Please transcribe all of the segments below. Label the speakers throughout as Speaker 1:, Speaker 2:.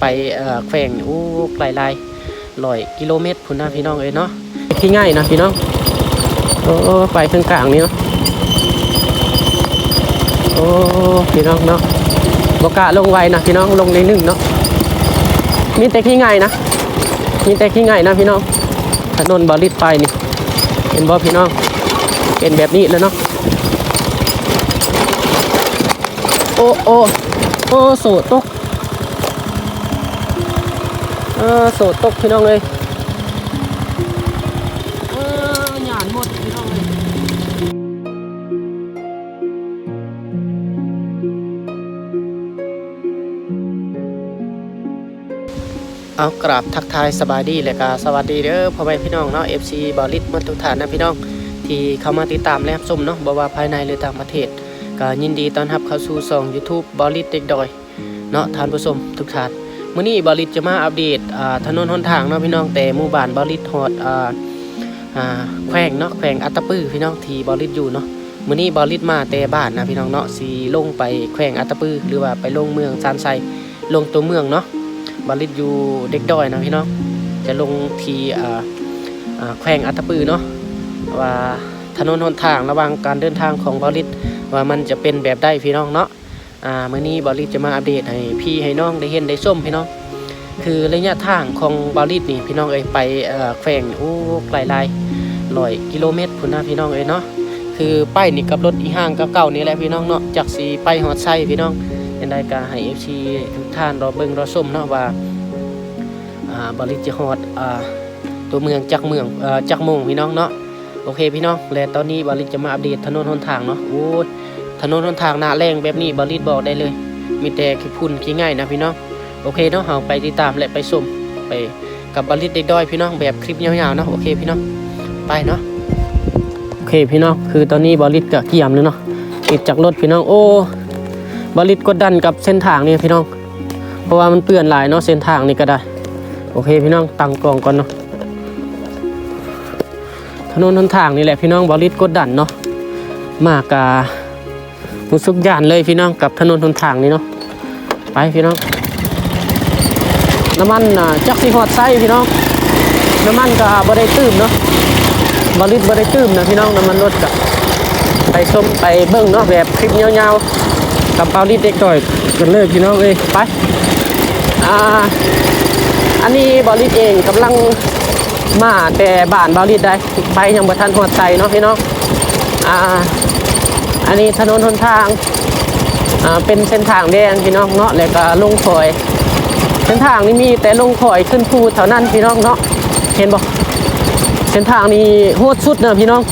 Speaker 1: ไปแขวงอู้ไกลลายร้อยกิโลเมตรพุ่นนะพี่น้องเอ้ยเนาะที่ง่ายนะพี่น้องโอ้ไปทางกลางนี่เนาะโอ้พี่น้องเนาะบกล้าลงไวนะพี่น้องลงในหนึ่งเนาะมีแต่ขี้ง่ายนะมีแต่ขี้ง่ายนะพี่น้องถนนบาลิดไปนี่เห็นบ่พี่น้องเป็นแบบนี้แล้วเนาะโอ้โอ้โอ้โสดตก เออโสดตกพี่น้องเลยเออหยานหมดพี่น้องเลยเอากราบทักทายสบายดีเลยกาสวัสดีเด้อพ่อแม่พี่น้องเนาะ FC บอลิสมาทุกท่านนะพี่น้อง ที่เข้ามาติดตามและรับชมเนาะบ่ว่าภายในหรือต่างประเทศก็ยินดีต้อนรับเข้าสู่ช่อง YouTube บอลิสเด็กดอยเนาะท่านผู้ชมทุกท่าน มื่อนี้บริตจะมาอัปเดตถนนหนทางเนาะพี่น้องแต่หมู่บ้านบริตฮอดอ่าแขวงเนาะแขวงอัตตปือพี่น้องที่บริตอยู่เนาะมื่อนี้บริตมาแต่บ้านนะพี่น้องเนาะสีลงไปแขวงอัตตปือหรือว่าไปลงเมืองซานไซลงตัวเมืองเนาะบริตอยู่เด็กดอยนะพี่น้องจะลงทีอ่าแขวงอัตตปือเนาะว่าถนนหนทางระหว่างการเดินทางของบริตว่ามันจะเป็นแบบใดพี่น้องเนาะ อ่ามื่อนี้บอลลิสจะมาอัปเดตให้พี่ให้น้องได้เห็นได้ส้มพี่น้องคือระยะทางของบอลลิสนี่พี่น้องเอ้ยไปแขวงอู้ไกลลายร้อยกิโลเมตรพุ่นนะพี่น้องเอ้ยเนาะคือไปนี่กับรถอีห้างกับเก่านี่แหละพี่น้องเนาะจากสีไปฮอดไซพี่น้องยังได้ก็ให้เอฟซีทุกท่านรอเบิ่งรอส้มเนาะว่าบอลลิสจะฮอดอ่าตัวเมืองจากเมืองอจากโมงพี่น้องเนาะโอเคพี่น้องและตอนนี้บอลลิสจะมาอัปเดตถนนหนทางเนาะโอ้ย ถนนหนทางหน้าแรงแบบนี้บริดบอกได้เลย มีแต่ขี้พุ่นขี้ง่ายนะพี่น้องโอเคเนาะเราไปติดตามและไปชมไปกับบริดเด็กด้อยพี่น้องแบบคลิปยาวๆเนาะโอเคพี่น้องไปเนาะโอเคพี่น้องคือตอนนี้บริดกับเกี่ยมเลยเนาะติดจากรถพี่น้องโอ้บริดกดดันกับเส้นทางนี่พี่น้อง เพราะว่ามันเปื้อนหลายเนาะเส้นทางนี่ก็ได้โอเคพี่น้องตั้งกล่องก่อนเนาะถนนหนทางนี่แหละพี่น้องบริดกดดันเนาะมากา รู้สึกย่านเลยพี่น้องกับถนนหนทางนี้เนาะไปพี่น้องน้ำมันจักสีหอดไส้พี่น้องน้ำมันก็บ่ได้ตื้มเนาะบริษบ่ได้ตื้มนะพี่น้องน้ำมันรถกับไปชมไปเบิ้งเนาะแบบคลิปยาวๆกับเปาลิดเด็กต่อยกันเลยพี่น้องเอ้ยไปอ่าอันนี้บริษเองกำลังมาแต่บ้านบริษได้ไปยังบ่ทันหอดไส้เนาะพี่น้องอ่า อันนี้ถนนหนทางอ่าเป็นเส้นทางแดงพี่น้องเนาะแล้วก็ลงคอย เส้นทางนี้มีแต่ลงคอยขึ้นภูเท่านั้นพี่น้องเนาะเห็นบ่เส้นทางนี้โหดสุดนะพี่น้อง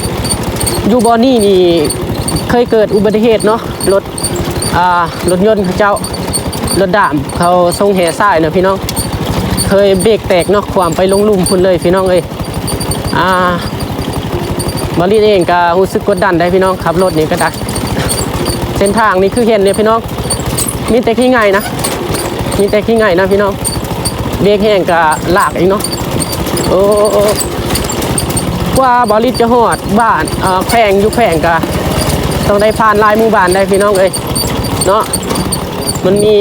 Speaker 1: อยู่บอนนี่นี่เคยเกิดอุบัติเหตุเนาะรถอ่ารถยนต์เจ้ารถดามเขาทรงแห่ซ้ายนะพี่น้อง เคยเบรกแตกเนาะความไปลงลุ่มพุ่นเลยพี่น้องเอ้ยอ่าบริษเองก็รู้สึกกดดันได้พี่น้องขับรถนี่ก็ด้เส้นทางนี้คือเห็นเนี่ยพี่น้อง มีแต่ขี้ไงนะ มีแต่ขี้ไงนะพี่น้อง เบรกแห้งก็ลากอีกเนาะ โอ้กว่าบริษจะหอดบ้านแข่งยู่แข่งก็ต้องได้ผ่านลายหมู่บ้านได้พี่น้องเอ้ยเนาะมันมี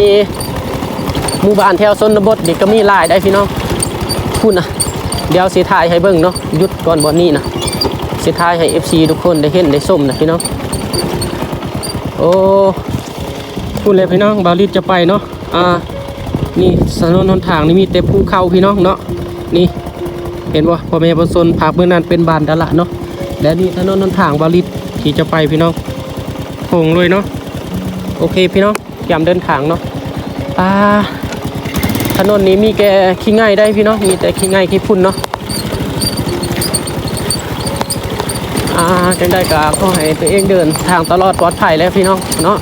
Speaker 1: หมู่บ้านแถวชนบทนี่ก็มีลายได้พี่น้องพูดนะเดี๋ยวสีถ่ายให้เบิ่งเนาะหยุดก่อนบอนนี้นะสุดท้ายให้ FC ทุกคนได้เห็นได้ส้มนะพี่น้อง โอ้พูดเลยพี่น้องบาลิสจะไปเนาะอ่านี่ถนนหนทางนี่มีแต่ภูเขาพี่น้องเนาะนี่เห็นบ่พ่อแม่ประชาชนภาคเมืองนั้นเป็นบานดาละเนาะและนี่ถนนหนทางบาลิสที่จะไปพี่น้องโค้งเลยเนาะโอเคพี่น้องยามเดินทางเนาะอ่าถนนนี้มีแกขี้ง่ายได้พี่น้องมีแต่ขี้ง่ายขี้พุ่นเนาะ จังได้ก็ขอให้ตัวเองเดินทางตลอดปลอดภัยแล้วพี่น้องเนาะ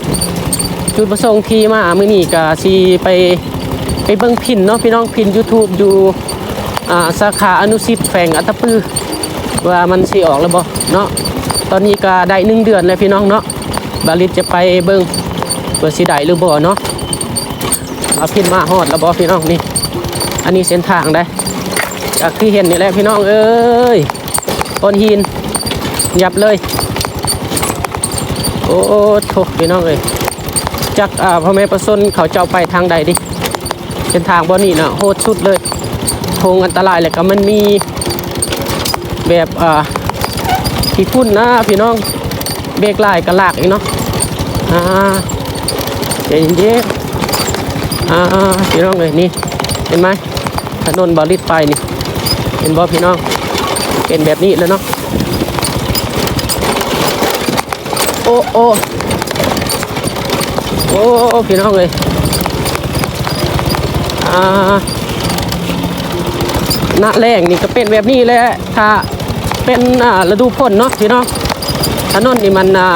Speaker 1: จุดประสงค์ที่มามื้อนี้ก็สิไปไปเบิ่งพินเนาะพี่น้องพิน YouTube อยู่อ่าสาขาอนุสิทธิ์แฝงอัตปือว่ามันสิออกแล้วบ่เนาะตอนนี้ก็ได้หนึ่งเดือนแล้วพี่น้องเนาะบาลิตจะไปเบิ่งว่าสิได้หรือบ่เนาะเอาพินมาฮอดแล้วบ่พี่น้องนี่อันนี้เส้นทางได้จากที่เห็นนี่แหละพี่น้องเอ้ยก้อนหิน ยับเลย โอ้โถพี่น้องเลยจักอ่าพ่อแม่ประสนเขาเจ้าไปทางใดดิเส้นทางบ่นี่นะโหดสุดเลยโคงอันตรายเลยก็มันมีแบบอ่าที่พุ่นนะพี่น้องเบรกไล่กระลากอีกเนาะอ่าใจเย็นอ่าพี่น้องเลยนี่เห็นไหมถนนบอลิดไปนี่เห็นบ่พี่น้องเป็นแบบนี้แล้วเนาะ โอ้โอ้โอ้พี่น้องเลยอ่าหน้าแรงนี่ก็เป็นแบบนี้แหละถ้าเป็นอ่าฤดูฝนเนาะพี่น้องถนนนี่มันอ่า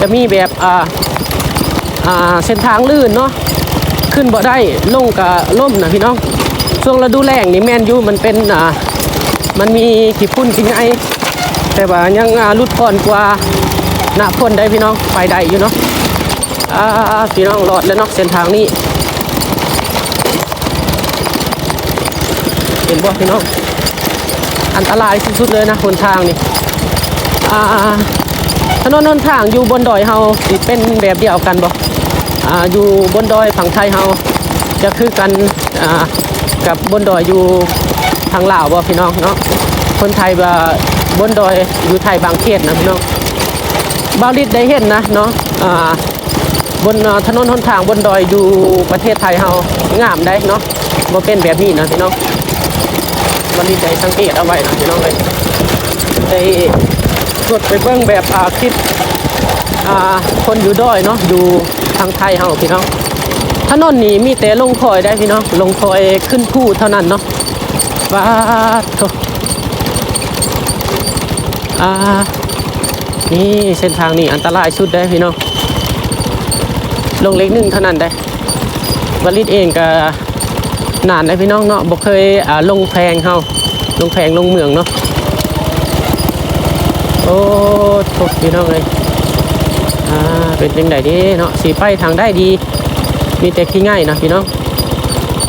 Speaker 1: จะมีแบบอ่าอ่าเส้นทางลื่นเนาะขึ้นบ่ได้ลงกับล่มนะพี่น้องช่วงฤดูแล้งนี่แมนยูมันเป็นอ่ามันมีขี้พุ่นขี้ไงแต่ว่ายังอ่าลุดพ่อนกว่า หน้าพ่นได้พี่น้องไปได้อยู่เนาะอ่าพี่น้องรอดแล้วเนาะเส้นทางนี้เห็นบ่พี่น้องอันตรายสุดๆเลยนะหนทางนี่อ่าถนนหนทางอยู่บนดอยเฮาสิเป็นแบบเดียวกันบ่อ่าอยู่บนดอยฝั่งไทยเฮาจะคือกันอ่ากับบนดอยอยู่ทางลาวบ่พี่น้องเนาะคนไทยว่าบนดอยอยู่ไทยบางเขตนะพี่น้อง บาลิดได้เห็นนะเนาะอ่าบนถนนหนทางบนดอยอยู่ประเทศไทยเฮางามได้เนาะบ่เป็นแบบนี้นะพี่น้องวันนี้ได้สังเกตเอาไว้นะพี่น้องเลยได้ตรวจไปเบิ้งแบบอ่าคลิปอ่าคนอยู่ดอยเนาะอยู่ทางไทยเฮาพี่น้องถนนนี้มีแต่ลงคอยได้พี่น้องลงคอยขึ้นผู้เท่านั้นเนาะว้าโถอ่า นี่เส้นทางนี้อันตรายสุดได้พี่น้องลงเล็กหนึ่งเท่านั้นได้วลิตเองก็นานเลยพี่น้องเนาะบ่เคยอ่าลงแพงเฮาลงแพงลงเมืองเนาะโอ้โทษพี่น้องเลยอ่าเป็นจังไดดีเนาะสีไปทางได้ดี มีแต่ขี้ง่ายนะพี่น้อง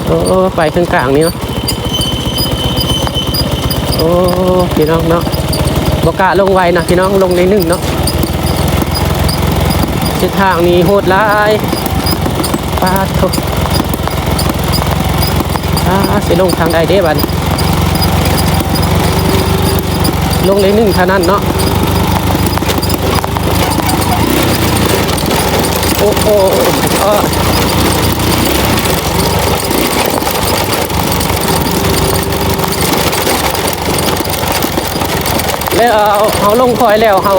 Speaker 1: โอ้ไปทางกลางนี่เนาะโอ้พี่น้องเนาะ บกล้าลงไวนะพี่น้องลงในหนึ่งเนาะเส้นทางนี้โหดร้ายปาดโถอ่าสิลงทางใดเด้บัดนี้ลงเลยหนึ่งเท่านั้นเนาะโอ้โหเออ แล้วเอาลงคอยแล้วเอา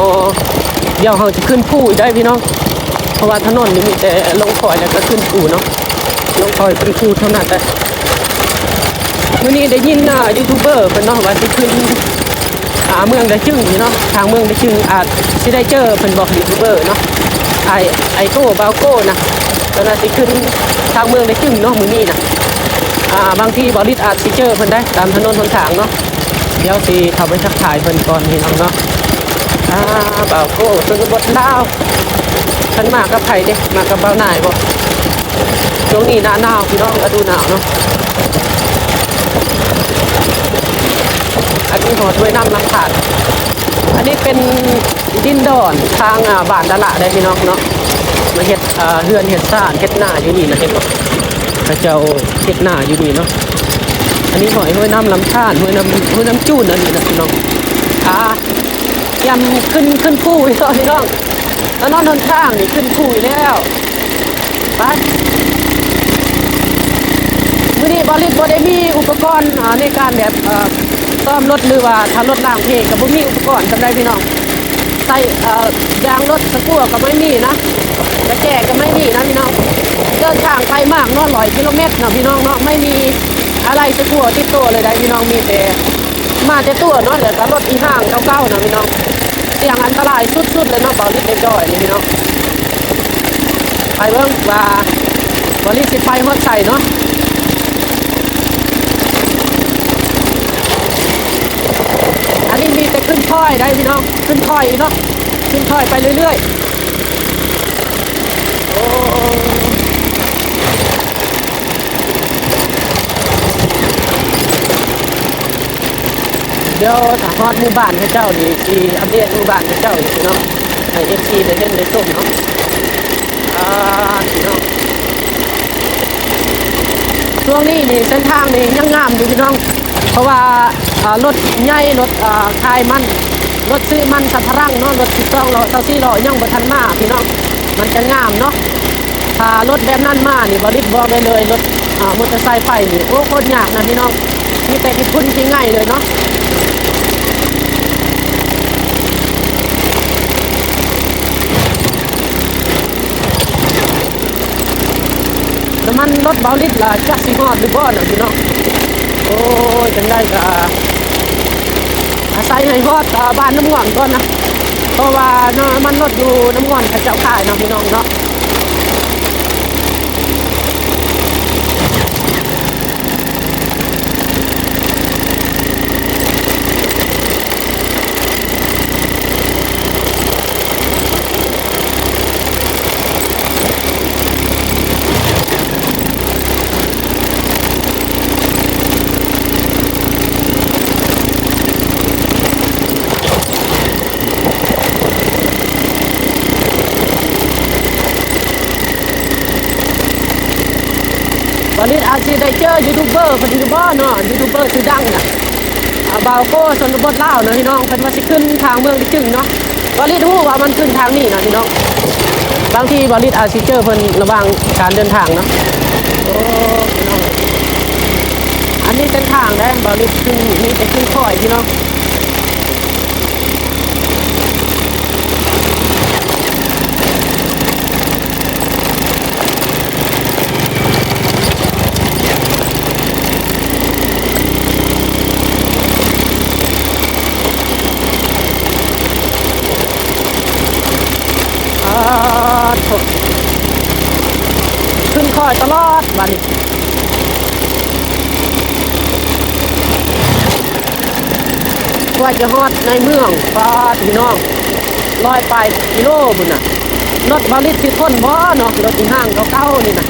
Speaker 1: เดี๋ยวเราจะขึ้นผู้อีกได้พี่น้องเพราะว่าถนนนี่มีแต่ลงคอยแล้วก็ขึ้นผู้เนาะลงคอยขึ้นผู้เท่านั้นแต่วันนี้ได้ยินอ่ายูทูบเบอร์เป็นเนาะว่าสิขึ้นอาเมืองได้จึงนี่เนาะทางเมืองได้จึงอาจสิได้เจอเป็นบอกยูทูบเบอร์เนาะไอไอโก้บาโก้นะตอนนั้นสิขึ้นทางเมืองได้จึงเนาะมือนี้นะอ่าบางทีบอลิสอาจสิเจอเพิ่นได้ตามถนนหนทางเนาะ เดี๋ยวสิเขาไปทักทายเพิ่นก่อนพี่น้องเนาะอ่าบาวโก้เป็นบทดาวฉันมากับไผเด้มากับบ่าวนายบ่ช่วงนี้หน้าหนาวพี่น้องฤดูหนาวเนาะอันนี้หัวถ้วยน้ำน้ำขาด อันนี้เป็นดินดอนทางบ้านดาละได้พี่น้องเนาะมาเฮ็ดเฮือนเฮ็ดซ่านเฮ็ดหน้าอยู่นี่นะเห็นบ่พระเจ้าเฮ็ดหน้าอยู่นี่เนาะ อันนี้หอยห้วยน้ำลำธารห้วยน้ำห้วยน้ำจูนอันนี้นะพี่น้องอ่ายำขึ้นขึ้นผู้อีกแล้วพี่น้องแล้วนอนทนข้างนี่ขึ้นผู้แล้วไปมื่อนี้บริษัทบได้มีอุปกรณ์ในการแบบเอ่อซ่อมรถหรือว่าทำรถล้างเพกับบ่มีอุปกรณ์จำได้พี่น้องใส่เอ่อยางรถสกัวก็ไม่มีนะกระแจก็ไม่มีนะพี่น้องเดินทางไกลมากนอะร้อยกิโลเมตรเนาะพี่น้องเนาะไม่มี อะไรสกัวติดตัวเลยได้พี่น้องมีแต่มาแต่ตัวเนาะเดี๋ยวก็รถอีห้างเก่าๆนะพี่น้องเสี่ยงอันตรายสุดๆเลยเนาะบริษัทเด็กดอยนี่พี่น้องไปเบิ่งว่าบริษัทไปฮอดใส่เนาะอันนี้มีแต่ขึ้นค่อยได้พี่น้องขึ้นค่อยเนาะขึ้นค่อยไปเรื่อยๆโอ้ ดี๋ยวถ้าฮอดหมู่บ้านให้เจ้าดีที่อัปเดตหมู่บ้านให้เจ้าอีกเน้องให้เอฟซีได้เห็นได้ชมเนาะอ่าพี่น้องช่วงนี้นี่เส้นทางนี่ยังงามอยู่พี่น้อง เพราะว่าอ่ารถใหญ่รถอ่าคายมันรถซื้อมันสัมภาระเนาะรถสิบสองล้อเต้าซี่ล้อยังบ่ทันมาพี่น้องมันจะงามเนาะถ้ารถแบบนั้นมานี่บริษบอกได้เลยรถอ่ามอเตอร์ไซค์ไปนี่โอ้โคตรยากนะพี่น้องมีแต่ที่พุ่นที่ง่ายเลยเนาะ น้ำมันรถเบาลิตรละจักสิฮอดหรือบ่น่ะพี่น้องโอ้ยจังได้ก็อาศัยให้ฮอดบ้านน้ำง่วนก่อนนะเพราะว่าน้ำมันรถอยู่น้ำง่วนเขาเจ้าขายเนาะพี่น้องเนาะ ตอนนี้อาจจะได้ เจอยูทูบเบอร์พอดีบ่เนาะยูทูบเบอร์ชื่อดังนะบาวโก้ชนบทลาเนาะพี่น้องเพิ่นว่าสิขึ้นทางเมืองดิจึงเนาะบอลิดฮู้ว่ามันขึ้นทางนี่นะพี่น้องบางทีบอลิดอาจสิเจอเพิ่นระวังการเดินทางเนาะโอ้พี่น้องอันนี้เส้นทางได้บอลิดขึ้นนี่จะขึ้นค่อยพี่น้อง อ่าโถขึ้นคอยตลอดบัดนี้กว่าจะฮอดในเมืองฟาดพี่น้องลอยไปกิโลบุญน่ะรถบาลิสที่ทนบ่เนาะรถที่ห้างเก่าๆนี่นะ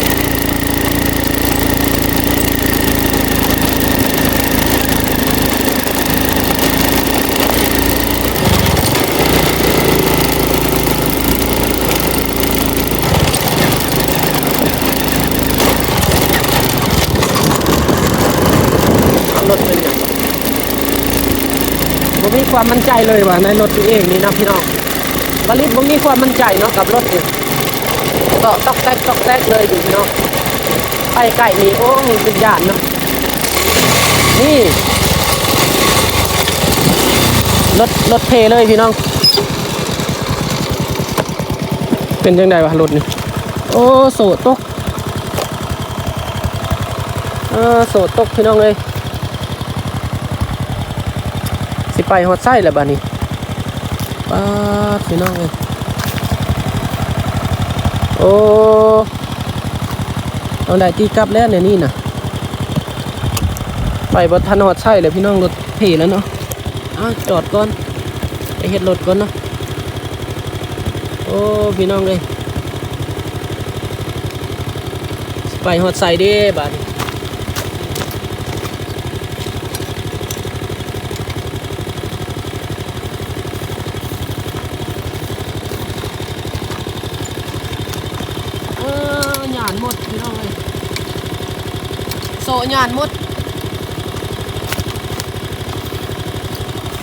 Speaker 1: รถเป็นอย่างผมมีความมั่นใจเลยว่าในรถตัวเองนี่นะพี่น้องบาลิตผมมีความมั่นใจเนาะกับรถนี่ก็ตอกแตกตอกแตกเลยอยู่พี่น้องไปไก่นี่โอ้มีสุดยานเนาะนี่รถรถเทเลยพี่น้อง เป็นยังไงวะรถนี่โอ้โสดตกเออโสดตกพี่น้องเลย สิ ไปฮอดไส้แล้วบ้านี้ป้าพี่น้องเลยโอ้เอาได้ตีกลับแล้วเนี่ยนี่นะไปบทันฮอดไส้เลยพี่น้องรถเทแล้วเนาะอ้าจอดก่อนไปเฮ็ดรถก่อนเนาะโอ้พี่น้องเลยไปฮอดไส้เด้บ้านี้ เออหยานหมดพี่น้องเลยโซห ยานหมด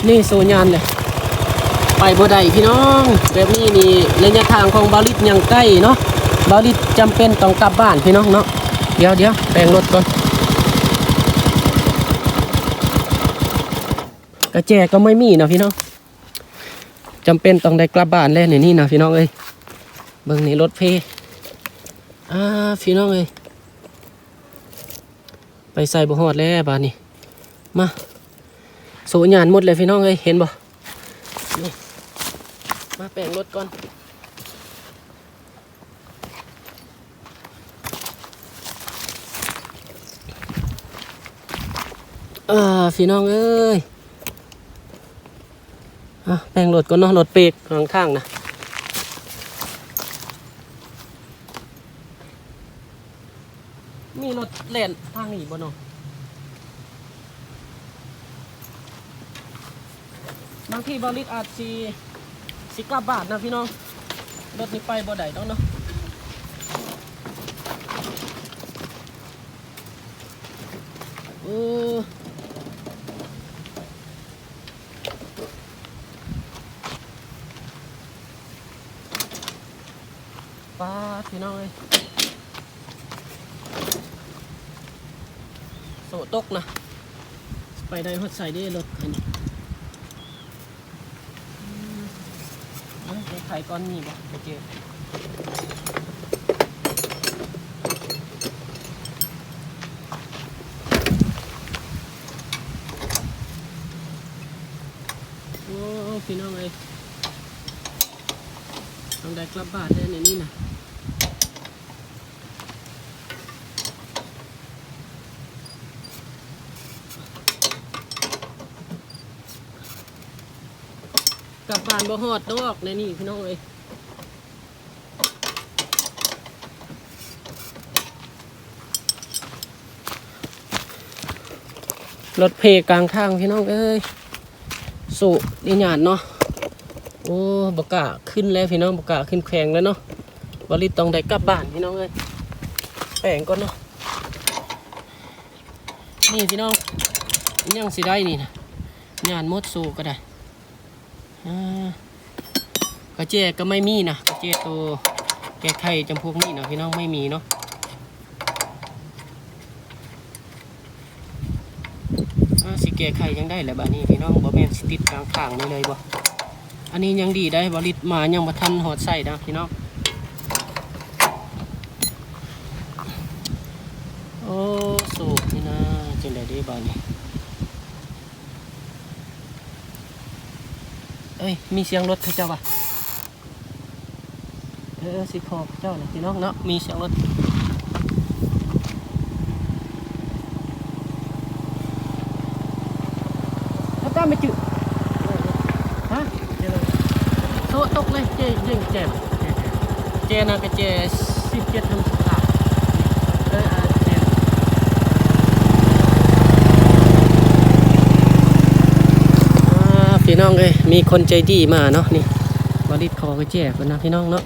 Speaker 1: นี่โซยานเลยไปบ่ได้พี่น้อง แบบนี้นี่ระยะทางของบาลิตยังใกล้เนาะบาลิตจำเป็นต้องกลับบ้านพี่น้องเนาะเดี๋ยวเดี๋ยวแปลงรถก่อนกระแจก็ไม่มีนะพี่น้องจำเป็นต้องได้กลับบ้านแล้วเนี่ยนี่นะพี่น้องเอ้ยเบิ่งนี่รถเพอ่าพี่น้องเอ้ย ไปใส่บ่ฮอดแล้วบานี้มาโสญานหมดเลยพี่น้องเอ้ยเห็นบ่มาแปลงรถก่อนเออพี่น้องเอ้ยอะแปลงรถก่อนเนาะรถเปรกข้างๆนะ มีรถเล่นทางนี้บ่เนาะบางทีบริษอาจสิสิกลับบ้านนะพี่น้อง รถนี้ไปบ่ได้ต้องเนาะออป้าพี่น้องเอ้ยโส ตกนะ ไปได้ฮอดใส่ได้รถคันนี้อืมเอ้ยไปไข่ก้อนนี้บ่ไปเจอโอ้พี่น้องเอ้ยต้องได้กลับบ้านได้ในนี้นะ กลับบ้านบ่ฮอดดอกในนี่พี่น้องเอ้ยรถเพกลางทางพี่น้องเอ้ยสุดีหยาดเนาะโอ้บกล้าขึ้นแล้วพี่น้องบกล้าขึ้นแข่งแล้วเนาะบริตต้องได้กลับบ้านพี่น้องเอ้ยแปลงก่อนเนาะนี่พี่น้องยังสิได้นี่นะหยาดมดสูก็ได้ กระเจี๊ยก็ไม่มีนะกระเจี๊ยตัวแก้ไขจำพวกนี้นะพี่น้องไม่มีเนาะสิแก้ไขยังได้แหละบ้านี้พี่น้องบ่แมนสิติดกลางข้างนี่เลยบ่อันนี้ยังดีได้บริตมายังบ่ทันหอดใส่นะพี่น้องโอ้สูบนี่นะจังไดได้บ้านี้ อ้ยมีเสียงรถเจ้าป่ะเออสิพอเจ้านะพี่น้องเนาะมีเสียงรถถ้าเจ้าไม่จืดฮะโตะตกเลยเจยิงเจ็บเจนะก็เจสิบเจ็ดทำสิบสามเอออ่าเจ องเอ้ยมีคนใจดีมาเนาะนี่บริษคอก็แจกนนะพี่น้องเนาะ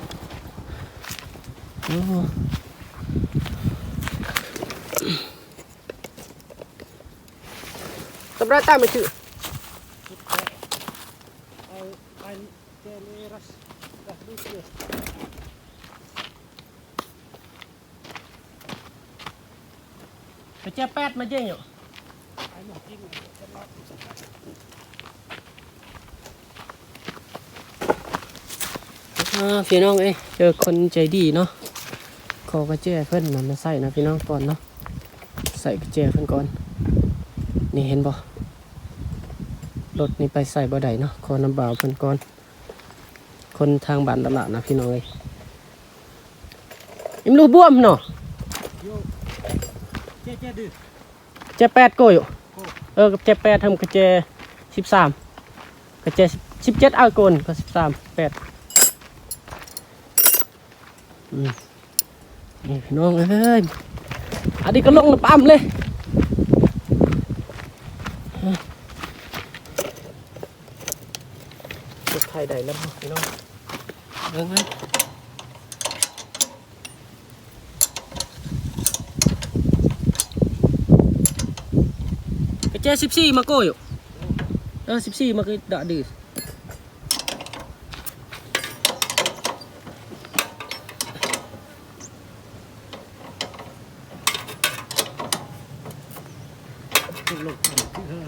Speaker 1: ตบราตามไปชื่อไปเจ้าแปดมาเจ๊งอยู่ อ่า พี่น้องเอ้ยเจอคนใจดีเนาะขอกระเจเพิ่นนำมาใส่นะพี่น้องก่อนเนาะใส่กระเจเพิ่นก่อน นี่เห็นบ่รถนี่ไปใส่บ่ได้เนาะขอน้ำบ่าวเพิ่นก่อน คนทางบ้านตลาดนะพี่น้องเอ้ยอิมรูบวมเนาะ
Speaker 2: เจ๊เจ๊ดื้อ
Speaker 1: เจแปดโกอยู่เออกับเจแปดทำกระเจสิบสามกระเจสิบเจ็ดเอาโกนก็สิบสามแปดอืม นี่พี่น้องเอ้ยอันนี้ก็ลงน้ำปั๊มเลยจะไทยได้แล้วบ่พี่น้องเบิ่งไหม cái che ship xi mà cô hiểu ơ ship xi mà cái đã đi
Speaker 2: ลูกลูกเออ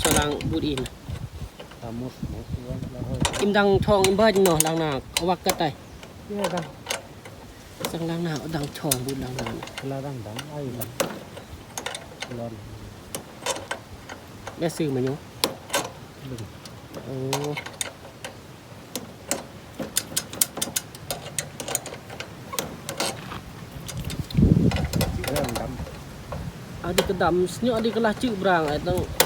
Speaker 1: lá chữ brang ấy tao à một lột tới nay thuần là lột tia hệ sản chiều chụp là ít đàn hai lột thấy chiều của tôi một lột thấy chiều là mày bắn lông hầm là chỗ lực phèn ำ
Speaker 2: เออลง
Speaker 1: đưa âm em mà bắn lông hầm mà truông liam nhậu đi เอามาดูแบบบอลลูนดูบอลลูนโดนเ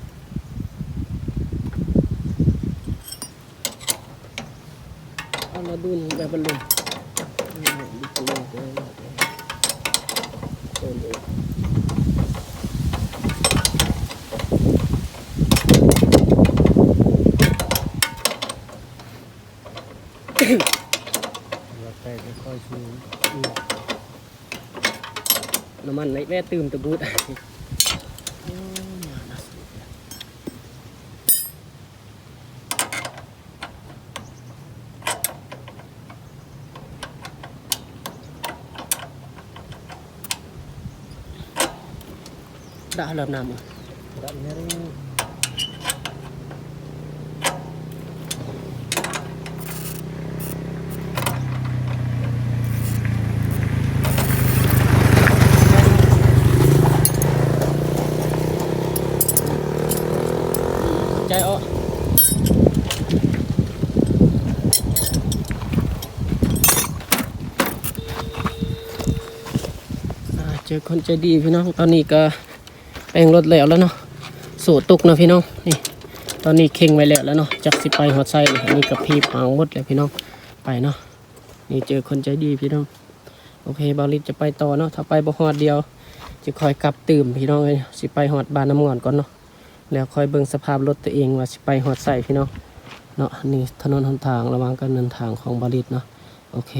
Speaker 1: เรื่
Speaker 2: อง
Speaker 1: ใจอ้ออ่าเจอคนใจดีพี่น้องตอนนี้ก็ แปลงรถแล้วแล้วเนาะสูตุกเนาะพี่น้องนี่ ตอนนี้เข่งไว้แล้วแล้วเนาะจากสิไปหัวไส้อันนี้กับพี่พางหมดแล้วพี่น้องไปเนาะนี่เจอคนใจดีพี่น้องโอเคบาลิตจะไปต่อเนาะถ้าไปบ่ฮอดเดียว จะคอยกลับตื่มพี่น้องเลยสิไปฮอดบานน้ำงอนก่อนเนาะแล้วคอยเบิ่งสภาพรถตัวเองว่าสิไปฮอดใส่พี่น้องเนาะนี่ถนนหนทางระว่างการเดินทางของบาลิตเนาะโอเค